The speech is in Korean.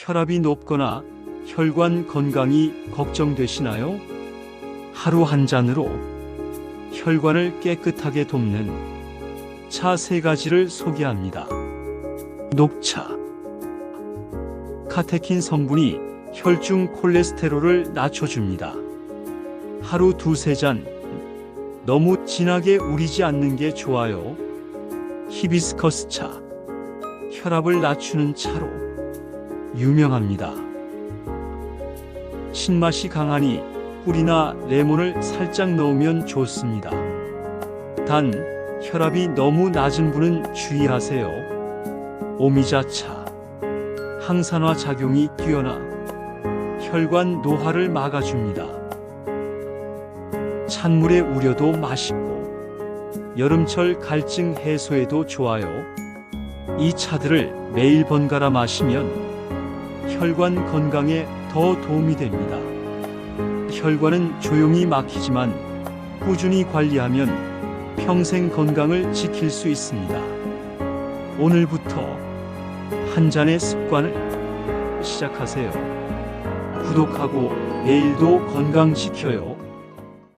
혈압이 높거나 혈관 건강이 걱정되시나요? 하루 한 잔으로 혈관을 깨끗하게 돕는 차 세 가지를 소개합니다. 녹차. 카테킨 성분이 혈중 콜레스테롤을 낮춰줍니다. 하루 두세 잔. 너무 진하게 우리지 않는 게 좋아요. 히비스커스 차. 혈압을 낮추는 차로 유명합니다. 신맛이 강하니 꿀이나 레몬을 살짝 넣으면 좋습니다. 단, 혈압이 너무 낮은 분은 주의하세요. 오미자차. 항산화 작용이 뛰어나 혈관 노화를 막아줍니다. 찬물에 우려도 맛있고 여름철 갈증 해소에도 좋아요. 이 차들을 매일 번갈아 마시면 혈관 건강에 더 도움이 됩니다. 혈관은 조용히 막히지만 꾸준히 관리하면 평생 건강을 지킬 수 있습니다. 오늘부터 한 잔의 습관을 시작하세요. 구독하고 내일도 건강 지켜요.